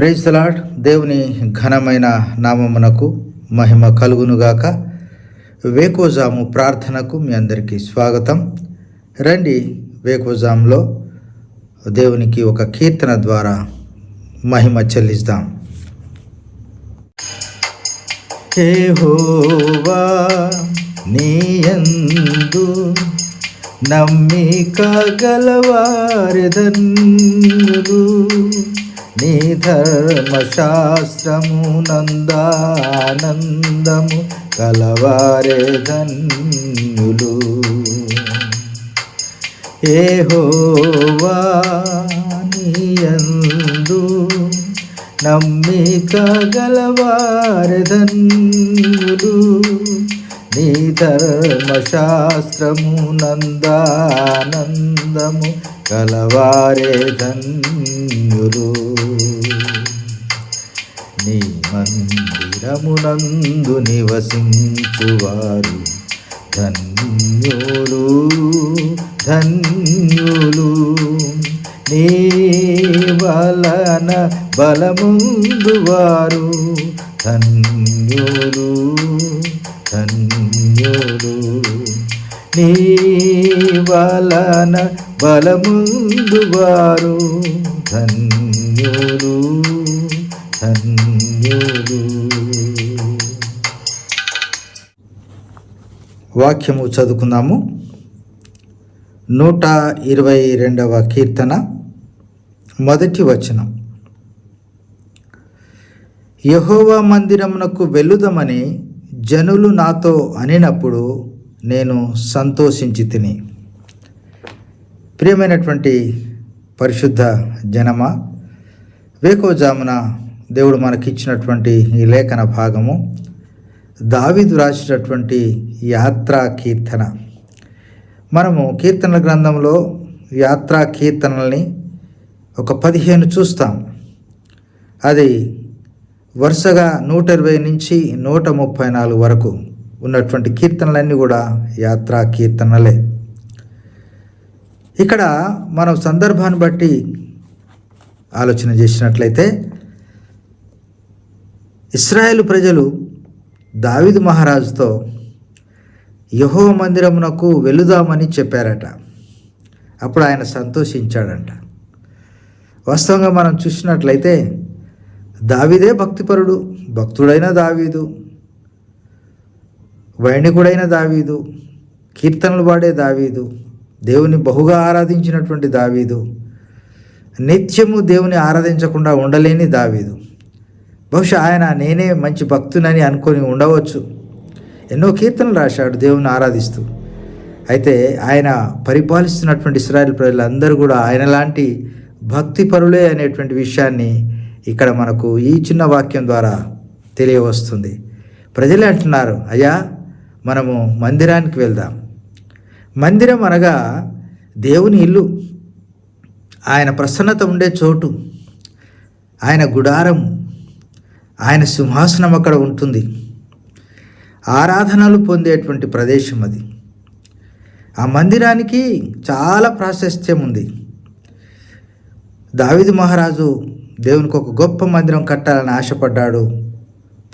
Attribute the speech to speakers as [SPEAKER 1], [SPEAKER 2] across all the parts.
[SPEAKER 1] Praise lord దేవుని ఘనమైన నామమునకు మహిమ కలుగునుగాక. వేకోజాము ప్రార్థనకు మీ అందరికీ స్వాగతం. రండి వేకోజాములో దేవునికి ఒక కీర్తన ద్వారా మహిమ చెల్లిస్తాం. యెహోవా నీయందు నమ్మిక గలవారెదన్నులు. నీ ధర్మశాస్త్రము నందానందము కలవారే ధన్యులు. ఏ నీయందు నమ్మిక గలవారే ధన్యులు. నీ ధర్మశాస్త్రము నందానందము కలవారే ధన్యులు. నీ మందిరమునందు నివసించువారు ధన్యులు ధన్యులు. నీ బలన బలముందు వారు ధన్యులు ధన్యులు. నీ వలన బలముందు వారు ధన్యులు ధన్యులు. వాక్యము చదువుకుందాము. నూట ఇరవై రెండవ కీర్తన. మొదటి వచనం. యహోవా మందిరమునకు వెళ్ళుదమని జనులు నాతో అనినప్పుడు నేను సంతోషించి తిని. ప్రియమైనటువంటి పరిశుద్ధ జనమ వేకోజామున దేవుడు మనకిచ్చినటువంటి ఈ లేఖన భాగము దావిదు రాసినటువంటి యాత్రా కీర్తన. మనము కీర్తనల గ్రంథంలో యాత్రా కీర్తనల్ని ఒక పదిహేను చూస్తాం. అది వరుసగా నూట ఇరవై నుంచి నూట ముప్పై నాలుగు వరకు ఉన్నటువంటి కీర్తనలన్నీ కూడా యాత్రా కీర్తనలే. ఇక్కడ మనం సందర్భాన్ని బట్టి ఆలోచన చేసినట్లయితే ఇస్రాయేల్ ప్రజలు దావిదు మహారాజుతో యహో మందిరమునకు వెళుదామని చెప్పారట. అప్పుడు ఆయన సంతోషించాడంట. వాస్తవంగా మనం చూసినట్లయితే దావిదే భక్తిపరుడు భక్తుడైన దావీదు వైణికుడైన దావీదు కీర్తనలు పాడే దావీదు దేవుని బహుగా ఆరాధించినటువంటి దావీదు నిత్యము దేవుని ఆరాధించకుండా ఉండలేని దావీదు. బహుశా ఆయన నేనే మంచి భక్తునని అనుకొని ఉండవచ్చు. ఎన్నో కీర్తనలు రాశాడు దేవుని ఆరాధిస్తూ. అయితే ఆయన పరిపాలిస్తున్నటువంటి ఇస్రాయల్ ప్రజలందరూ కూడా ఆయన లాంటి భక్తి పరులే అనేటువంటి విషయాన్ని ఇక్కడ మనకు ఈ చిన్న వాక్యం ద్వారా తెలియవస్తుంది. ప్రజలే అంటున్నారు అయ్యా మనము మందిరానికి వెళ్దాం. మందిరం అనగా దేవుని ఇల్లు. ఆయన ప్రసన్నత ఉండే చోటు ఆయన గుడారం ఆయన సింహాసనం అక్కడ ఉంటుంది. ఆరాధనలు పొందేటువంటి ప్రదేశం అది. ఆ మందిరానికి చాలా ప్రాశస్త్యం ఉంది. దావిదు మహారాజు దేవునికి ఒక గొప్ప మందిరం కట్టాలని ఆశపడ్డాడు.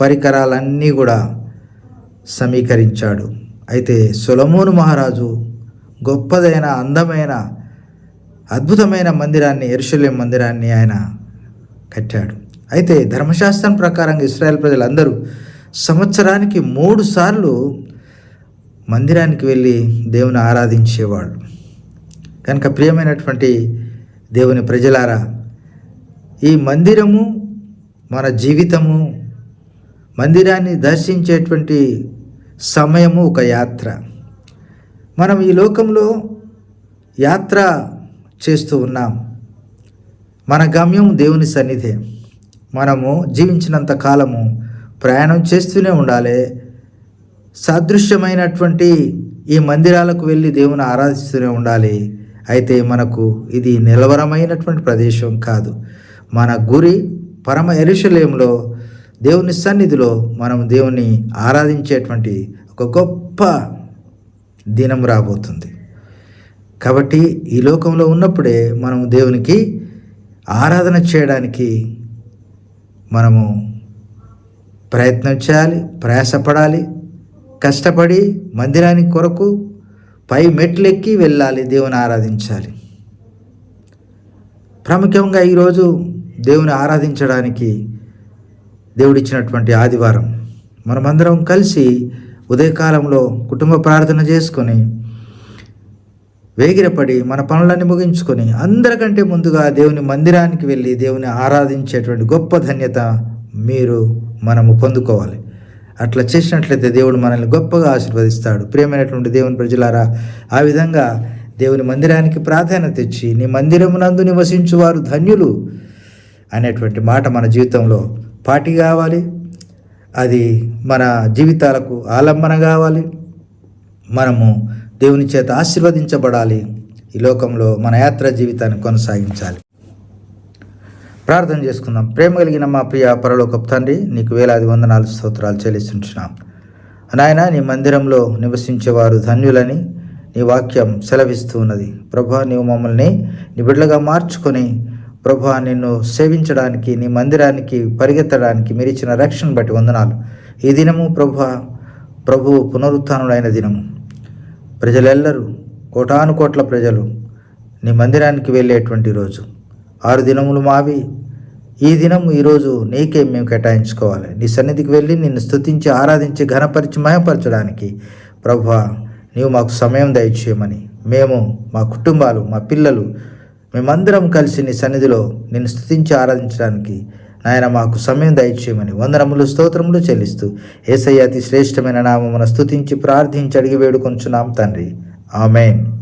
[SPEAKER 1] పరికరాలన్నీ కూడా సమీకరించాడు. అయితే సొలమోను మహారాజు గొప్పదైన అందమైన అద్భుతమైన మందిరాన్ని ఎరుషలేం మందిరాన్ని ఆయన కట్టాడు. అయితే ధర్మశాస్త్రం ప్రకారంగా ఇస్రాయల్ ప్రజలందరూ సంవత్సరానికి మూడు సార్లు మందిరానికి వెళ్ళి దేవుని ఆరాధించేవాళ్ళు. కనుక ప్రియమైనటువంటి దేవుని ప్రజలారా ఈ మందిరము మన జీవితము మందిరాన్ని దర్శించేటువంటి సమయము ఒక యాత్ర. మనం ఈ లోకంలో యాత్ర చేస్తూ ఉన్నాం. మన గమ్యం దేవుని సన్నిధే. మనము జీవించినంత కాలము ప్రయాణం చేస్తూనే ఉండాలి. సాదృశ్యమైనటువంటి ఈ మందిరాలకు వెళ్ళి దేవుని ఆరాధిస్తూనే ఉండాలి. అయితే మనకు ఇది నిలవరమైనటువంటి ప్రదేశం కాదు. మన గురి పరమ ఎరుషలేంలో దేవుని సన్నిధిలో మనం దేవుని ఆరాధించేటువంటి ఒక గొప్ప దినం రాబోతుంది. కాబట్టి ఈ లోకంలో ఉన్నప్పుడే మనం దేవునికి ఆరాధన చేయడానికి మనము ప్రయత్నం చేయాలి ప్రయాసపడాలి కష్టపడి మందిరానికి కొరకు పై మెట్లెక్కి వెళ్ళాలి దేవుని ఆరాధించాలి. ప్రాముఖ్యంగా ఈరోజు దేవుని ఆరాధించడానికి దేవుడిచ్చినటువంటి ఆదివారం మనమందరం కలిసి ఉదయకాలంలో కుటుంబ ప్రార్థన చేసుకొని వేగిరపడి మన పనులన్నీ ముగించుకొని అందరికంటే ముందుగా దేవుని మందిరానికి వెళ్ళి దేవుని ఆరాధించేటువంటి గొప్ప ధన్యత మీరు మనము పొందుకోవాలి. అట్లా చేసినట్లయితే దేవుడు మనల్ని గొప్పగా ఆశీర్వదిస్తాడు. ప్రియమైనటువంటి దేవుని ప్రజలారా ఆ విధంగా దేవుని మందిరానికి ప్రాధాన్యత ఇచ్చి నీ మందిరమునందు నివసించు వారు ధన్యులు అనేటువంటి మాట మన జీవితంలో పాటి కావాలి. అది మన జీవితాలకు ఆలంబన కావాలి. మనము దేవుని చేత ఆశీర్వదించబడాలి. ఈ లోకంలో మన యాత్ర జీవితాన్ని కొనసాగించాలి. ప్రార్థన చేసుకుందాం. ప్రేమ కలిగిన మా ప్రియ పరలోక తండ్రి నీకు వేలాది వందనాలు స్తోత్రాలు చెల్లిస్తుంటున్నాం. నాయన నీ మందిరంలో నివసించేవారు ధన్యులని నీ వాక్యం సెలవిస్తూ ఉన్నది. ప్రభా నీవు మమ్మల్ని నీ బిడ్డలుగా మార్చుకొని ప్రభా నిన్ను సేవించడానికి నీ మందిరానికి పరిగెత్తడానికి మీరు ఇచ్చిన రక్షణ బట్టి వందనాలు. ఈ దినము ప్రభా ప్రభువు పునరుత్థానుడైన దినము. ప్రజలెల్లరూ కోటాను కోట్ల ప్రజలు నీ మందిరానికి వెళ్ళేటువంటి రోజు. ఆరు దినములు మావి. ఈ దినము ఈరోజు నీకే మేము కేటాయించుకోవాలి. నీ సన్నిధికి వెళ్ళి నిన్ను స్థుతించి ఆరాధించి ఘనపరిచి మయపరచడానికి ప్రభా నీవు మాకు సమయం దయచేయమని. మేము మా కుటుంబాలు మా పిల్లలు మేమందరం కలిసి నీ సన్నిధిలో నిన్ను స్థుతించి ఆరాధించడానికి నాయన మాకు సమయం దయచేయమని వందనములు స్తోత్రములు చెల్లిస్తూ ఏసయ్య అతి శ్రేష్టమైన నామమున స్థుతించి ప్రార్థించి అడిగి వేడుకొంచున్నాం తండ్రి. ఆమెన్.